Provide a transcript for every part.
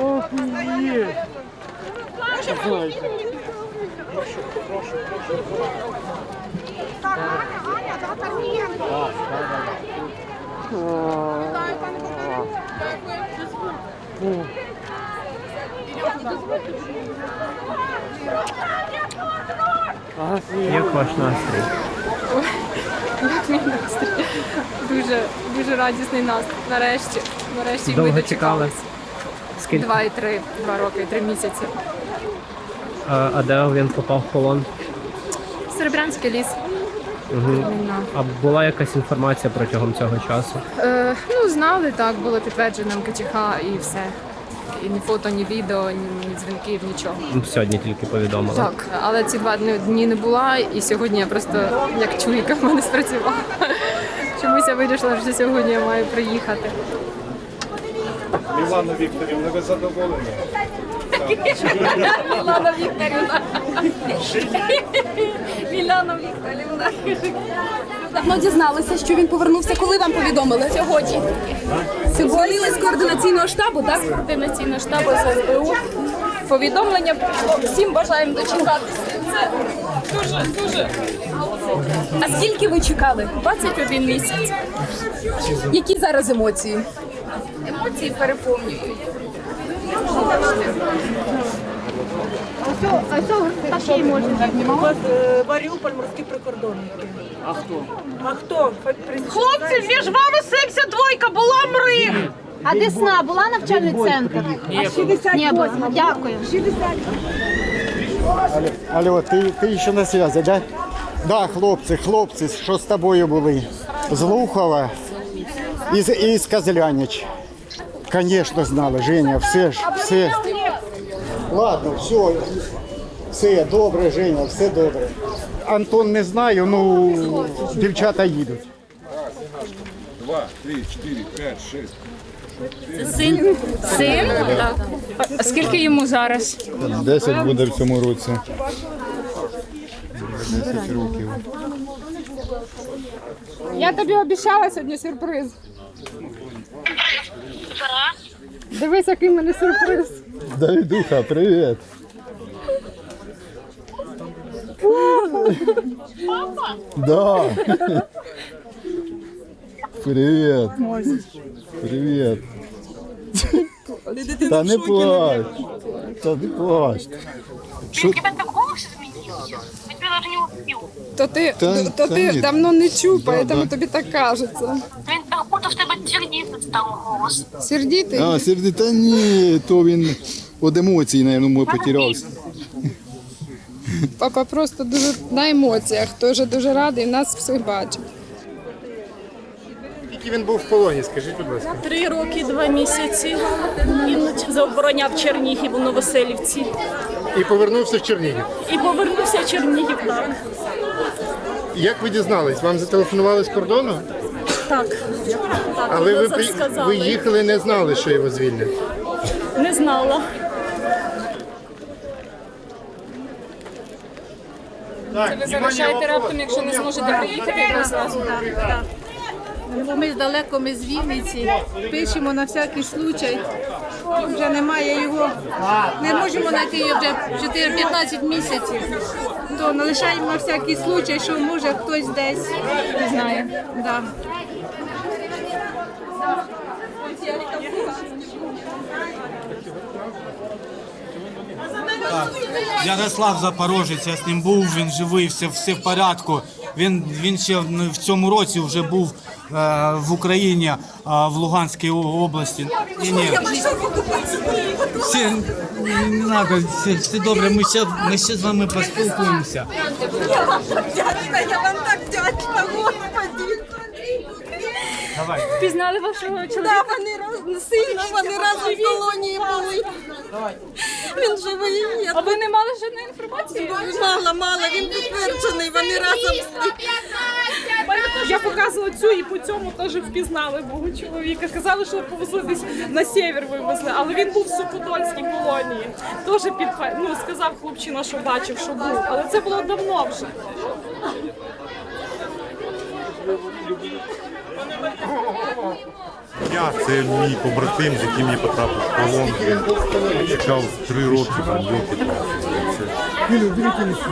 Охуеть! Як ваш настрій? Мій настрій. Дуже, дуже радісний настрій. Нарешті. Нарешті Довго ми чекали? Скільки? Два і три, два роки, три місяці. А, а де він попав в полон? Серебрянський ліс. Угу. А була якась інформація протягом цього часу? Е, ну, знали, так, було підтверджено МКЧХ і все. І ні фото, ні відео, ні, дзвінків, нічого. Ну, Сьогодні тільки повідомили. Так, але ці два дні, дні не була, і сьогодні я просто як чуйка в мене спрацювала. Чомусь я вирішила, що сьогодні я маю приїхати. Мілана Вікторівна, ви задоволені? Мілана Вікторівна. Мілана Вікторівна. Давно дізналися, що він повернувся. Коли вам повідомили? Сьогодні Звільнили з координаційного штабу, так? координаційного штабу СБУ. Повідомлення. Всім бажаємо дочекатися. Це дуже, дуже А скільки ви чекали? 21 місяць. Які зараз емоції? Емоції переповнюють. Е, Маріуполь, морські прикордонники. А хто? А хто? Хлопці, між вами 72 була мрик! А Десна була навчальний центр? Ні, восьма, дякую. Алло, ти, ти ще на зв'язі, да? Да, хлопці, хлопці, що з тобою були? З Лухова і з, і з. Звісно, знали, Женя, все ж, все. Ладно, все, все добре, Женя, все добре. Антон не знаю, ну дівчата їдуть. Два, три, чотири, п'ять, шість. Син? Син? Так. А скільки йому зараз? 10 буде в цьому році. 10 років. Я тобі обіцяла сьогодні сюрприз. Дивись, який в мене сюрприз. Давидуха, привет. Папа? Да. Привет. Привет. Та не плач. Та не плач. У тебя так голос изменился? Даже не успел. То ти, Та- то, та ти ні. давно не чув, Да, поэтому да. тобі так кажеться. Блин, как будто в тебе сердито стал голос. Сердітий? А, серди, та ні, то він від емоцій, мабуть, потерявся. Папа просто дуже на емоціях, теж дуже радий нас всіх бачить. Скільки він був в полоні, скажіть, будь ласка. Три роки, два місяці. Він забороняв Чернігів у Новоселівці. І повернувся в Чернігів. І повернувся в Чернігів, так. Як ви дізнались? Вам зателефонували з кордону? Так. так Але ви, при- сказали. ви їхали, не знали, що його звільнять. Не знала. Ви залишаєте раптом, якщо не зможете приїхати зразу. Бо ми здалеко, ми з Вінниці, пишемо на всякий случай. Вже немає його. Не можемо знайти його вже 4-15 місяців. То лишаємо на всякий случай, що може хтось десь знає. Да. Ярослав Запорожець, я з ним був, він живий, все, все в порядку. Він, він ще в цьому році вже був в Україні, е, в Луганській області. Ні, ні. Все, не, надо, все, все добре, ми ще, ми ще з вами поспілкуємося. Я вам так вдячна, Господи. Пізнали вашого чоловіка? Да, вони раз сильно, вони разом в колонії були. Він живий. Я А ви не мали жодної інформації? мало, мало, він підтверджений, вони разом. Я показувала цю і по цьому теж впізнали мого чоловіка. Казали, що повезли десь на север вивезли, але він був в Суподольській колонії. Теж під ну, сказав хлопчина, що бачив, що був. Але це було давно вже. Я це мій побратим, з яким я потрапив в полон. Він чекав три роки, блін, йоки Це,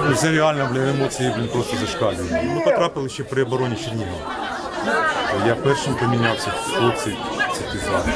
ну, це реально, бля, емоції, блін, просто зашкалюють. Ми потрапили ще при обороні Чернігова. Я першим помінявся в хлопці, це ти зараз.